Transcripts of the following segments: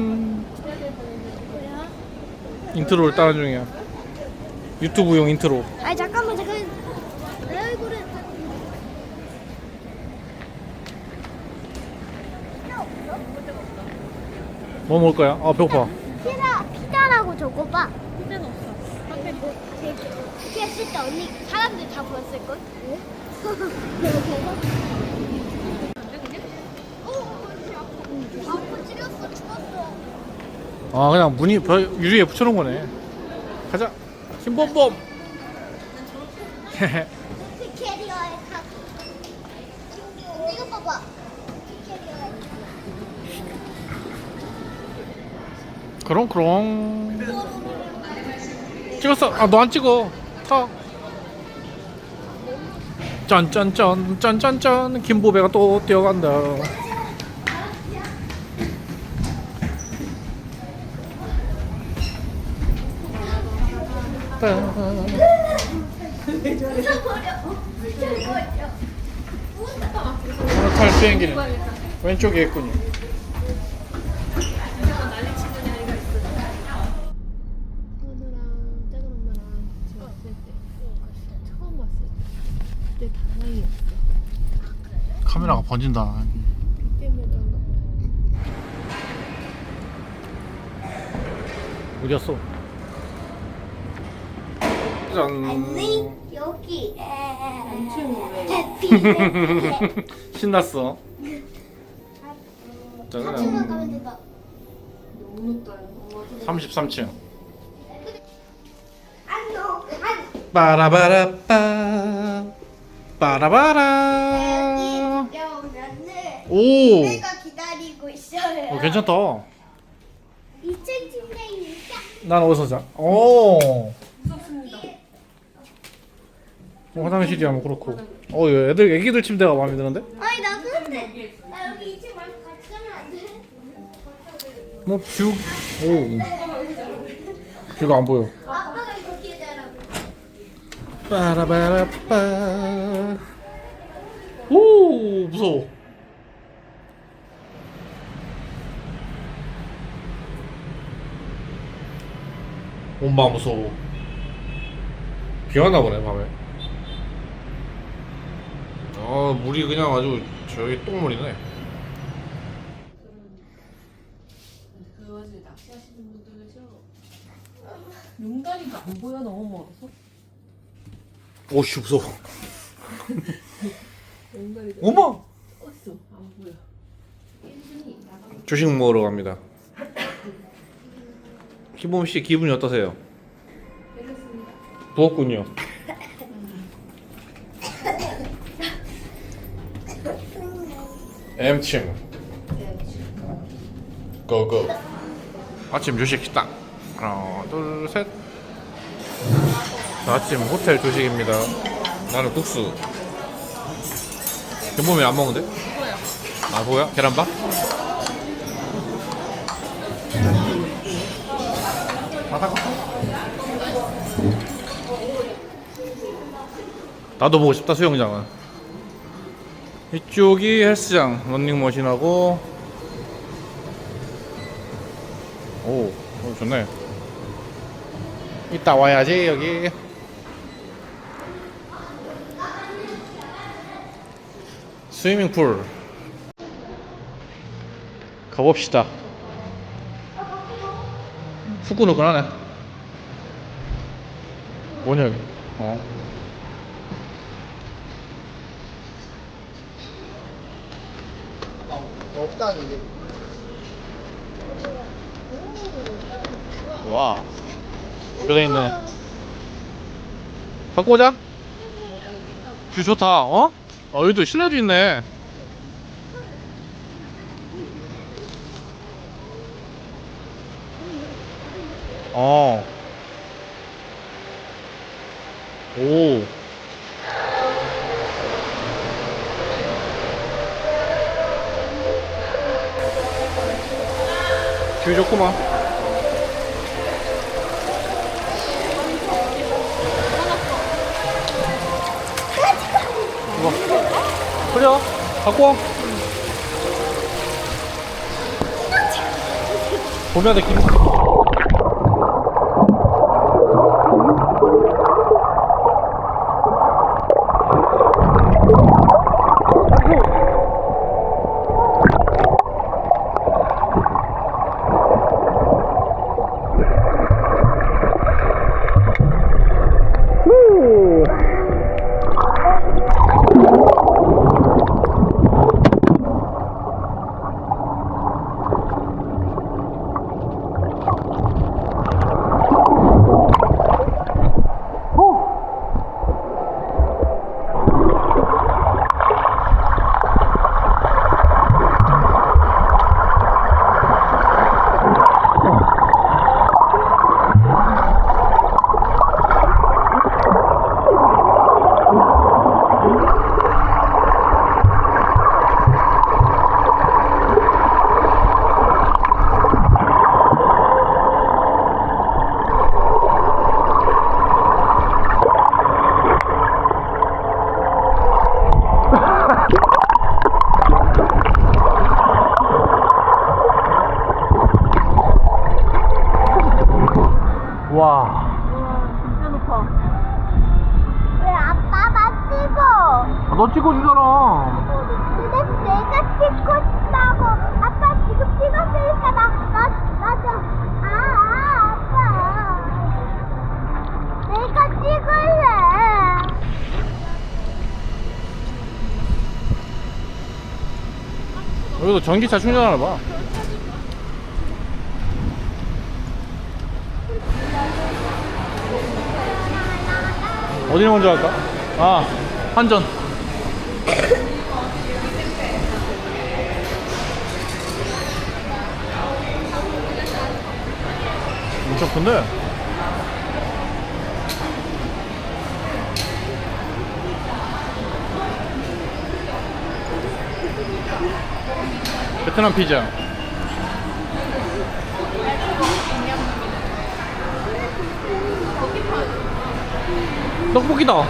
짜잔 인트로를 따라 중이야 유튜브용 인트로 아니 잠깐만 잠깐 내 얼굴은 뭐 먹을 거야? 아 배고파 피자 피자라고 적어봐. 피자는 없어. 근데 뭐 그렇게 했을 때 언니 사람들 다 보였을 걸? 왜? 아빠 찔렸어 죽었어. 아 그냥 별- 유리에 붙여놓은 거네. 가자. 캐리어에. 그럼 그럼. 찍었어. 아 너 안 찍어. 타. 짠짠짠 짠짠짠. 김보배가 또 뛰어간다 오늘 탈 비행기는 왼쪽에 있군요. 카메라가 번진다. 어디였어? 짠 여기. 엄청 오래 해피. 신났어 사층만 짜잔 가면 된다. 너무 높다 엄마 좀 33층 안녕. 안. 빠라바라빠 빠라바라 오면은 오 내가 기다리고 있어요. 어, 괜찮다 2층 침대입니다. 난 어디서 자? 오 어, 화장실이야 뭐 그렇고. 어 애들 애기들 침대가 마음에 드는데? 아니 나 근데. 나 여기 2층 말고 같이 가면 안 돼? 뭐뷰오. 뷰가 안 보여. 아빠가 이거 기다라고. 빠라바라빠. 오 무서워. 엄마 무서워. 비 왔나 보네 밤에 아 물이 그냥 아주 저기 똥물이네. 그 와중에 낚시하시는 분들 계셔 용다리가 안 보여 너무 멀어서. 오씨 무서워. 용다리가 엄마 어딨어? 안 보여. 조식 먹으러 갑니다. 김범 씨 기분이 어떠세요? 부었군요. M층 고고 아침 조식 식당. 하나 둘셋. 아침 호텔 조식입니다. 나는 국수. 김범이 안 먹는데? 뭐야? 아 뭐야? 계란밥? 바닥 나도 보고 싶다 수영장은 이쪽이 헬스장 런닝머신하고. 오, 오 좋네. 이따 와야지 여기. 스위밍풀. 가봅시다. 후끈후끈하네. 뭐냐 여기? 어 없다는데 와 뼈대 있네 갖고 오자 뷰 좋다 어? 어 여기도 실내도 있네 어. 오. 뷰 좋구만. 이거. 그래. 갖고 와. 보면서 김. 와. 진짜 높아. 왜 아빠 나 찍어? 너 찍어주잖아. 근데 내가 찍고 싶다고. 아빠 지금 찍었으니까 나, 나, 나 좀. 아, 아, 아빠. 내가 찍을래. 여기도 전기차 충전하나 봐. 어디 먼저 할까? 아, 한전. 엄청 큰데? 베트남 피자. 떡볶이다.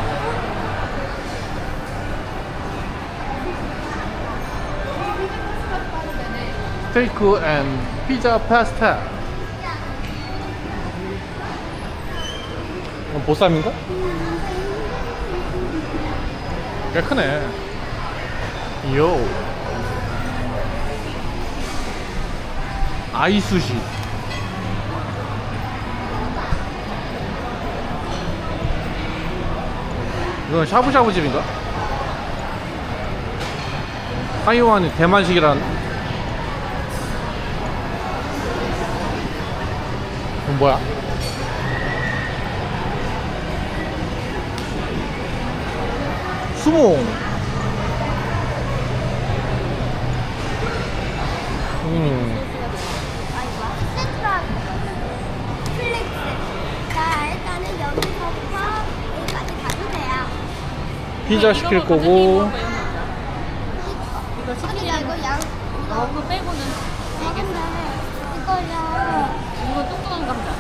스테이크 앤 피자 파스타. 보쌈인가? 꽤 크네. 요. 아이수시. 이건 샤브샤브 집인가? 타이완이 대만식이란. 이건 뭐야? 수몽. 음. 센트럴 플렉스. 자, 일단은 여기서부터 여기까지 가도 돼요. 피자 시킬 거고. 이거 아니, 치킨이랑 이거 양, 어, 그거 빼고는 이건데, 이거랑, 이거 뚱뚱한 감자.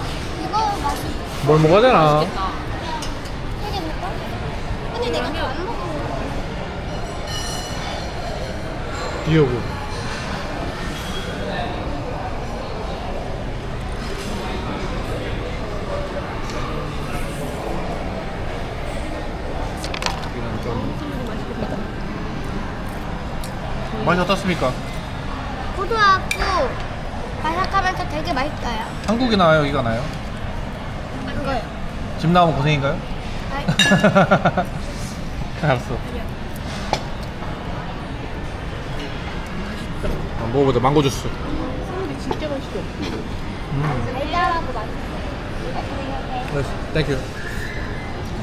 이거 맛이 뭘 먹어야 되나? 맛있겠다. 되게 될까? 근데 내가 다안 먹어. 비오고. 여기는 좀 맛이 어떻습니까? 고소하고 바삭하면서 되게 맛있어요. 한국이 나아요, 여기가 나아요? 이거요. 집 나오면 고생인가요? 알았어. 아, 먹어보자, 망고 주스. 진짜 맛있어. 음, 달달하고 맛있어요. 네, 땡큐.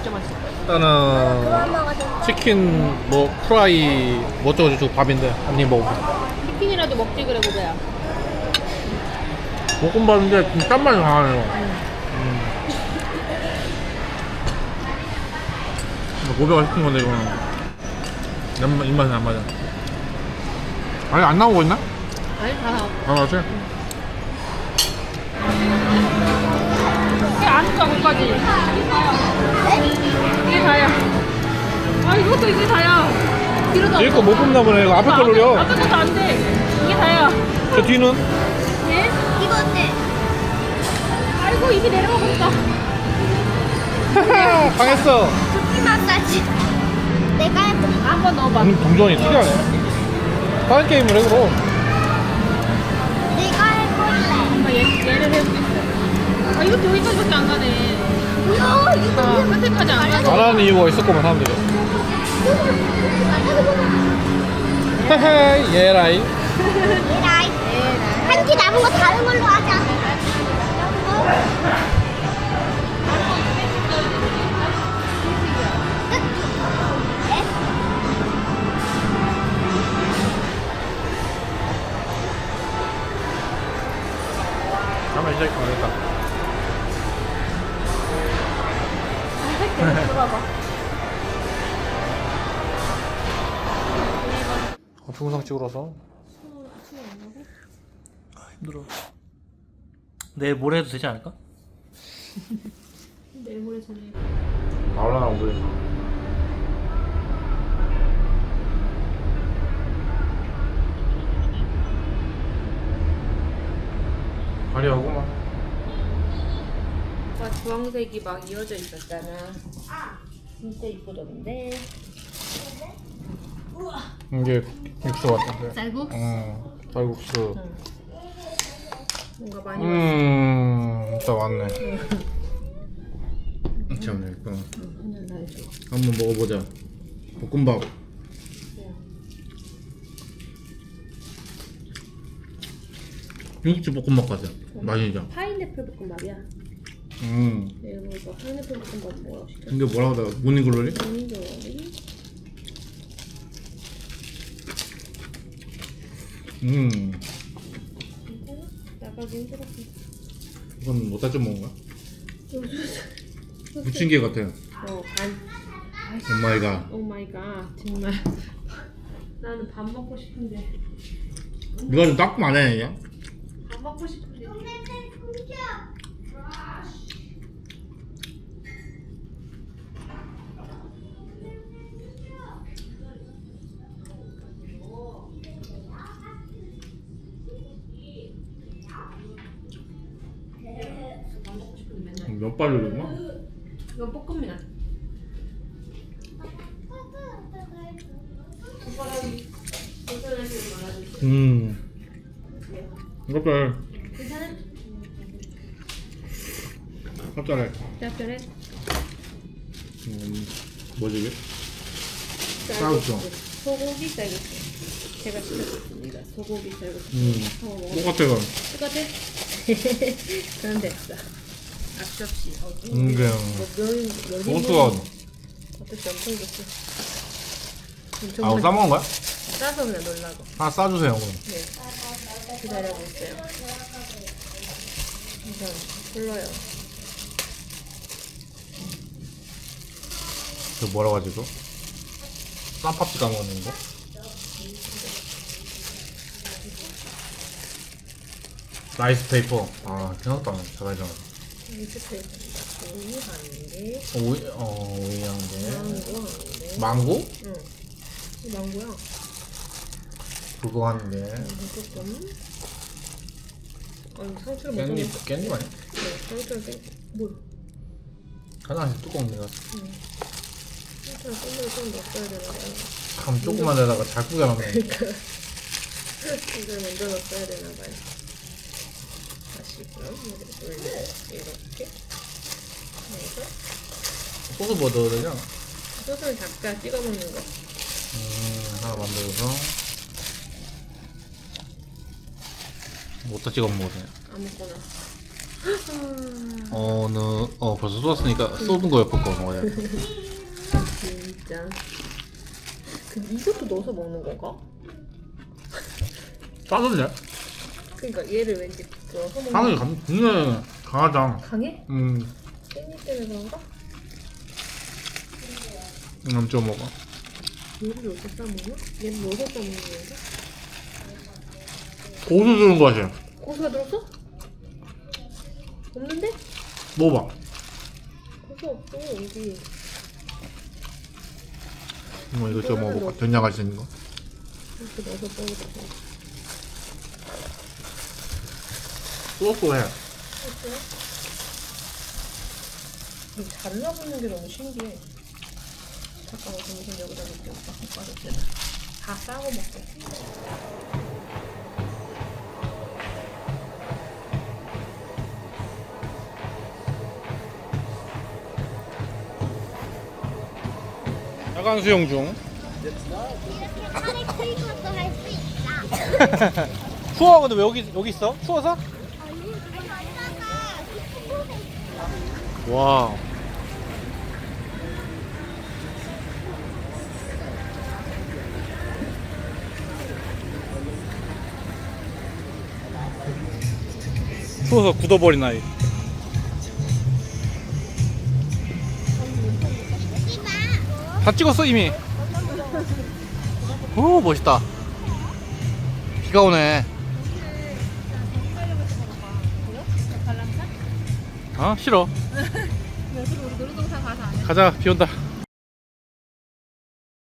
진짜 맛있어. 일단은 치킨, 뭐 프라이, 뭐 어쩌고저쩌고 밥인데 한 입 먹어보자. 치킨이라도 먹지 그래 보배야. 볶음밥인데 좀 짠맛이 강하네요. 음. 고배가 시킨 건데 이거는 입맛, 입맛이 안 맞아. 아니 안 나오고 있나? 아니 다. 아 맞지? 아직도 거기까지. 이게 다야. 아 이것도 이게 다야. 뒤로도 얘거못 뽑나 보네. 이거 앞에 걸 노려. 앞에 것도 안 돼. 이게 다야. 저 뒤는 예? 이건데 아이고 입이 내려가 버렸다. 강했어. 두피 마사지. 내가 해볼까? 한번 넣어봐. 음, 동전이 특이하네. 다른 게임을 해 그럼. 내가 해볼래. 얘, 얘를 해보겠어. 아 이것도 여기까지밖에 안 가네. 뭐야 이거 아, 끝에까지 안 가네. 안 하는 이유가 있었구만 사람들이. 헤헤 예라이. 에라이. 한티 남은 거 다른 걸로 하자. 어, 동영상 찍으러서 아, 힘들어. 내일 모레 해도 되지 않을까? 내일 모레 전에. 나올라나 오늘. 화려하고 막. 와 주황색이 막 이어져 있었잖아. 진짜 이쁘던데. 이게 육수 같은데. 쌀국? 응, 쌀국수. 뭔가 많이 음, 진짜 많네. 참 예쁘네. 그냥 날 줘. 한번 먹어보자. 볶음밥. 중국집 볶음밥 같아. 맛이죠. 파인애플 볶음밥이야. 음, 내가 보니까 파인애플 볶음밥 뭐라고 시켰어? 이게 뭐라고 하다가 모닝글로리? 모닝 음, 나가기 힘들었어. 이건 뭐다 좀 먹은 거야? 부침개 같아. 어, 반. 엄마이가. 오 마이 갓. 정말. 나는 밥 먹고 싶은데. 이거 좀 닦고 안 해, 그냥? 밥 먹고 싶은데. 넣나? 이거 말아주세요. 음, 괜찮아? 짭짤해. 짭짤해? 음, 뭐지 이게? 쌀국수. 소고기 쌀국수. 제가 시켰습니다. 소고기 쌀국수. 음. 똑같아. 똑같아? 그럼 됐어. 앞접시. 어, 음, 그냥 뭐 면, 면 소스가 어떻게 엄청 좋지? 아우 싸먹은 거야? 싸서 그냥 놀라고. 하나 싸주세요 그럼. 네. 기다리고 있어요. 우선 불러요. 그 뭐라고 하지 이거? 쌈밥집 까먹는 거? 라이스 페이퍼 아 생각도 안 해. 잘하잖아 리스트에입니다. 오이 한 개, 오이, 어, 오이 한 개. 망고 한 개. 망고? 응. 이거 망고야. 그거 한 개. 조금. 아니 상추를 못 깻잎. 깻잎 아니야? 네, 상추를 깻. 뭘? 화장실 뚜껑 내가 응. 상추를 깻잎을 좀 넣었어야 봐요. 참 조그만 데다가 잘 꾸겨놨네 이걸 먼저 넣었어야 되나 봐요. 이렇게 올려 이렇게. 그래서 소스 뭐 넣어야 되냐? 소스는 작가 찍어 먹는 거. 음, 하나 만들어서 뭐다 찍어 먹어도 돼 아무거나. 어느, 어, 벌써 쏟았으니까 쏟은 거 옆에 거 먹어야 돼 진짜. 그 이것도 넣어서 먹는 건가? 싸도 돼? 그러니까 얘를 왠지. 향이 감, 굉장히 강하다 강해? 음, 깻잎 때문에 그런가? 좀 먹어 얘를 넣어서 싸먹나? 얘를 넣어서 싸먹는 건가? 고수 주는 거 같아 고수가 들었어? 없는데? 먹어봐 고수 없어 여기. 이거 이거 좀 먹어봐 수 있는 거 이렇게 넣어서 먹어봐. 소스해 어때? 이 잘라붙는 게 너무 신기해. 잠깐만 점심 여기다 놓을게. 오빠 헛가루 때다. 다 싸고 먹게. 야간 수영 중. 이렇게 팔에 크리것도 할 수 있다. 추워 근데 왜 여기 여기 있어? 추워서? 아니, 그거 아니잖아. 깊은 곳에 있어. 와. 추워서 굳어버린 아이. 다 찍었어 이미. 오 멋있다. 비가 오네. 어 싫어. 가자 비 온다.